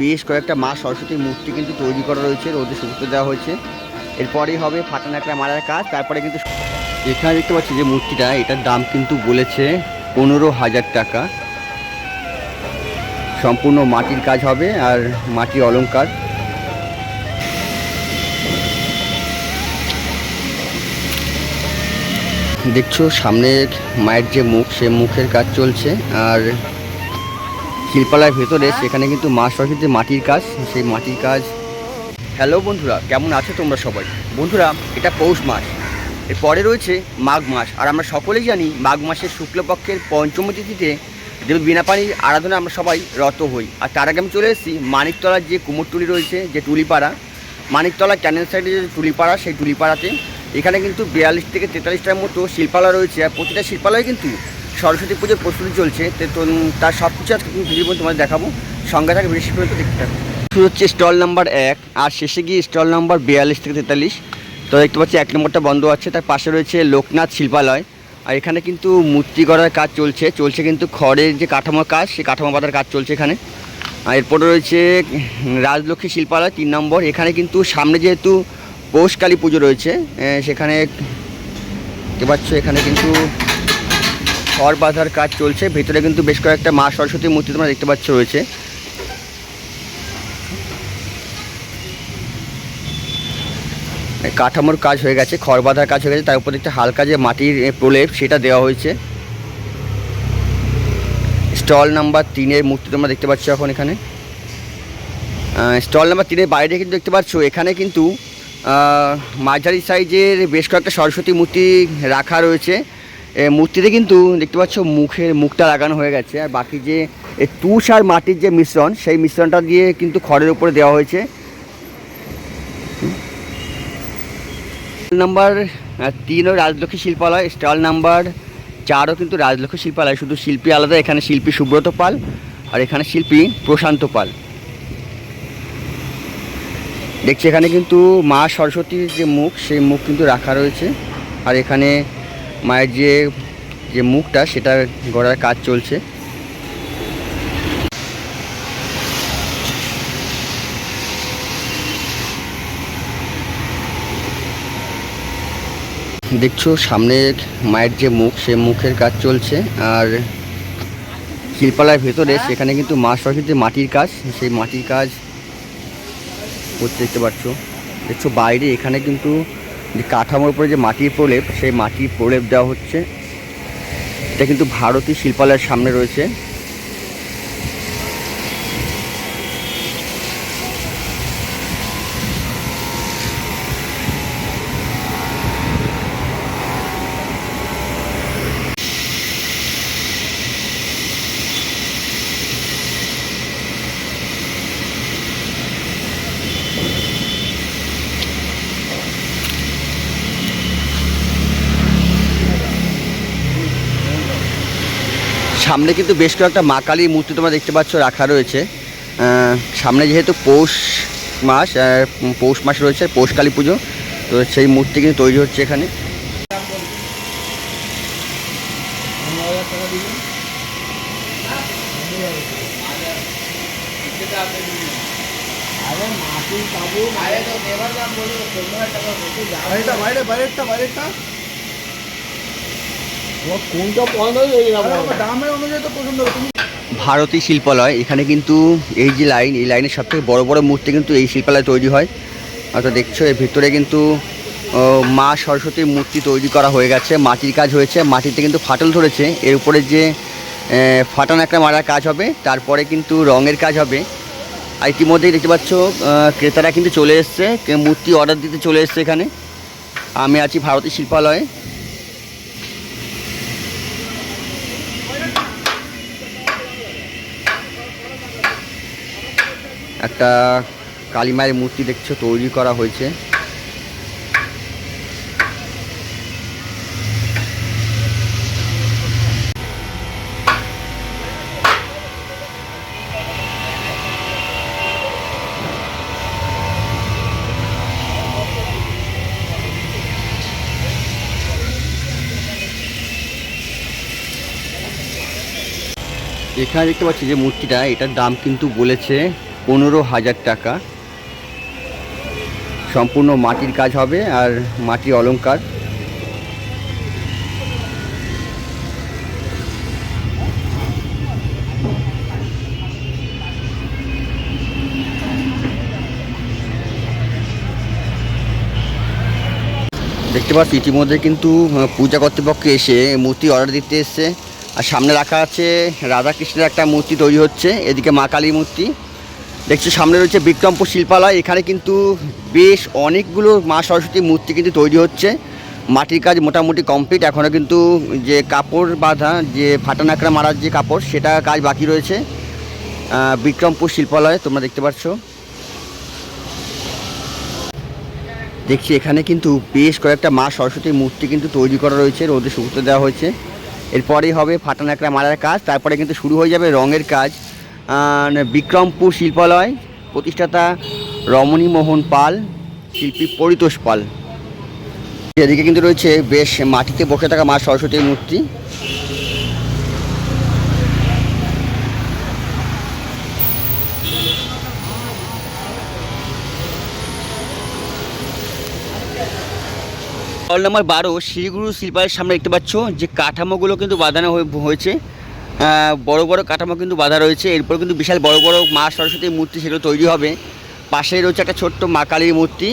বেশ কয়েকটা মা সরস্বতীর মূর্তি কিন্তু তৈরি করা রয়েছে, রোদে শুকতে দেওয়া হয়েছে। এরপরেই হবে ফাটানো একটা মারার কাজ, তারপরে কিন্তু এখানে দেখতে পাচ্ছি যে মূর্তিটা, এটার দাম কিন্তু বলেছে পনেরো হাজার টাকা। সম্পূর্ণ মাটির কাজ হবে আর মাটির অলংকার। দেখছ সামনের মায়ের যে মুখ, সে মুখের কাজ চলছে, আর শিল্পালয়ের ভেতরে, সেখানে কিন্তু মা সরস্বতীর মাটির কাজ, সেই মাটির কাজ। হ্যালো বন্ধুরা, কেমন আছো তোমরা সবাই? বন্ধুরা, এটা পৌষ মাস। এর পরে রয়েছে মাঘ মাস, আর আমরা সকলেই জানি মাঘ মাসের শুক্লপক্ষের পঞ্চম তিথিতে দেবী বিনাপানির আরাধনা আমরা সবাই রত হই। আর তার আগে আমি চলে এসেছি মানিকতলার যে কুমোরটুলি রয়েছে, যে টুলিপাড়া। মানিকতলা ক্যানেল সাইডে যে টুলিপাড়া, সেই টুলিপাড়াতে এখানে কিন্তু বিয়াল্লিশ থেকে তেতাল্লিশটার মতো শিল্পালয় রয়েছে। আর প্রতিটা শিল্পালয় কিন্তু সরস্বতী পুজোর প্রস্তুতি চলছে, তো তার সব কিছু আজকে ভিডিও তোমাদের দেখাবো। সঙ্গে থাকে বেশি পর্যন্ত দেখতে থাকো শুরু হচ্ছে স্টল নাম্বার এক, আর শেষে গিয়ে স্টল নাম্বার বিয়াল্লিশ থেকে তেতাল্লিশ। তো দেখতে পাচ্ছি এক নম্বরটা বন্ধ আছে, তার পাশে রয়েছে লোকনাথ শিল্পালয়। আর এখানে কিন্তু মূর্তি গড়ার কাজ চলছে চলছে কিন্তু খড়ের যে কাঠামোর কাজ, সেই কাঠামো বাঁধার কাজ চলছে এখানে। আর এরপরে রয়েছে রাজলক্ষ্মী শিল্পালয় তিন নম্বর, এখানে কিন্তু সামনে যেহেতু পৌষ কালী পুজো রয়েছে সেখানে দেখতে পাচ্ছ এখানে কিন্তু খড় বাঁধার কাজ চলছে। ভেতরে কিন্তু বেশ কয়েকটা মা সরস্বতী মূর্তি তোমরা দেখতে পাচ্ছ রয়েছে। কাঠামোর কাজ হয়ে গেছে, খড় বাঁধার কাজ হয়ে গেছে। তার উপরে একটা হালকা যে মাটির প্রলেপ, সেটা দেওয়া হয়েছে। স্টল নাম্বার তিনের মূর্তি তোমরা দেখতে পাচ্ছ এখন এখানে। স্টল নাম্বার তিনের বাইরে কিন্তু দেখতে পাচ্ছ, এখানে কিন্তু মাঝারি সাইজের বেশ কয়েকটা সরস্বতী মূর্তি রাখা রয়েছে। মূর্তিতে কিন্তু দেখতে পাচ্ছ মুখের মুখটা লাগানো হয়ে গেছে, আর বাকি যে তুষ আর মাটির যে মিশ্রণ, সেই মিশ্রণটা দিয়ে কিন্তু খড়ের উপরে দেওয়া হয়েছে। নাম্বার তিনও রাজলক্ষ্মী শিল্পালয়, স্টল নাম্বার চারও কিন্তু রাজলক্ষ্মী শিল্পালয়, শুধু শিল্পী আলাদা, এখানে শিল্পী সুব্রত পাল আর এখানে শিল্পী প্রশান্ত পাল। দেখছি এখানে কিন্তু মা সরস্বতীর যে মুখ, সেই মুখ কিন্তু রাখা রয়েছে, আর এখানে মায়ের যে যে মুখটা সেটা গড়ার কাজ চলছে। দেখছ সামনের মায়ের যে মুখ সে মুখের কাজ চলছে। আর শিল্পালয়ের ভেতরে সেখানে কিন্তু মা সরস্বতীর মাটির কাজ সেই মাটির কাজ করতে দেখতে পাচ্ছ। দেখছ বাইরে এখানে কিন্তু যে কাঠামোর উপরে যে মাটির প্রলেপ, সেই মাটির প্রলেপ দেওয়া হচ্ছে। এটা কিন্তু ভারতীয় শিল্পালয়ের সামনে রয়েছে। সামনে কিন্তু বেশ কয়েকটা মা কালীর মূর্তি তোমরা দেখতে পাচ্ছ রাখা রয়েছে। আহ, সামনে যেহেতু পৌষ মাস আহ, পৌষ মাস রয়েছে পৌষ কালী পুজো তো সেই মূর্তি কিন্তু তৈরি হচ্ছে এখানে। বাইরেটা বাইরে বাইরেরটা বাইরেরটা। ভারতী শিল্পালয় এখানে কিন্তু এই যে লাইন এই লাইনের সব থেকে বড়ো বড়ো মূর্তি কিন্তু এই শিল্পালয়ে তৈরি হয়। হয়তো দেখছ এর ভিতরে কিন্তু মা সরস্বতীর মূর্তি তৈরি করা হয়ে গেছে মাটির কাজ হয়েছে মাটিতে কিন্তু ফাটল ধরেছে। এর উপরে যে ফাটানো একটা মারার কাজ হবে তারপরে কিন্তু রঙের কাজ হবে। আর ইতিমধ্যেই দেখতে পাচ্ছ ক্রেতারা কিন্তু চলে এসছে মূর্তি অর্ডার দিতে চলে এসছে এখানে। আমি আছি ভারতী শিল্পালয়ে। একটা কালী মায়ের মূর্তি দেখছ, তৈরি করা হয়েছে। এখানে দেখতে পাচ্ছি যে মূর্তিটা, এটার দাম কিন্তু বলেছে পনেরো হাজার টাকা। সম্পূর্ণ মাটির কাজ হবে আর মাটির অলংকার। দেখতে পাচ্ছি, ইতিমধ্যে কিন্তু পূজা কর্তৃপক্ষ এসে মূর্তি অর্ডার দিতে এসছে। আর সামনে রাখা আছে রাধাকৃষ্ণের একটা মূর্তি তৈরি হচ্ছে, এদিকে মা কালী মূর্তি। দেখছি সামনে রয়েছে বিক্রমপুর শিল্পালয়। এখানে কিন্তু বেশ অনেকগুলো মা সরস্বতীর মূর্তি কিন্তু তৈরি হচ্ছে। মাটির কাজ মোটামুটি কমপ্লিট। এখনও কিন্তু যে কাপড় বাঁধা, যে ফাটা নাকড়া মারার যে কাপড়, সেটা কাজ বাকি রয়েছে। বিক্রমপুর শিল্পালয়, তোমরা দেখতে পাচ্ছ। দেখছি এখানে কিন্তু বেশ কয়েকটা মা সরস্বতীর মূর্তি কিন্তু তৈরি করা রয়েছে। রোদে শুকতে দেওয়া হয়েছে। এরপরেই হবে ফাটা নাকড়া মারার কাজ। তারপরে কিন্তু শুরু হয়ে যাবে রঙের কাজ। বিক্রমপুর শিল্পালয়, প্রতিষ্ঠাতা রমণী মোহন পাল, শিল্পী পরিতোষ পাল। এদিকে কিন্তু রয়েছে বেশ মাটিতে বসে থাকা মা সরস্বতীর মূর্তি। স্টল নাম্বার বারো, শ্রীগুরু শিল্পালয়ের সামনে দেখতে পাচ্ছ যে কাঠামোগুলো কিন্তু বাঁধানো হয়ে- হয়েছে। বড় বড় কাঠামো কিন্তু বাধা রয়েছে। এরপর কিন্তু বিশাল বড় বড় মা সরস্বতীর মূর্তি সেগুলো তৈরি হবে। পাশে রয়েছে একটা ছোট্ট মা কালীর মূর্তি।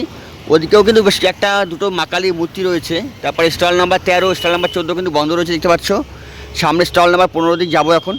ওদিকেও কিন্তু বেশ একটা দুটো মা কালীর মূর্তি রয়েছে। তারপরে স্টল নাম্বার তেরো স্টল নাম্বার চোদ্দ কিন্তু বন্ধ রয়েছে, দেখতে পাচ্ছ। সামনে স্টল নাম্বার পনেরো দিক যাব এখন।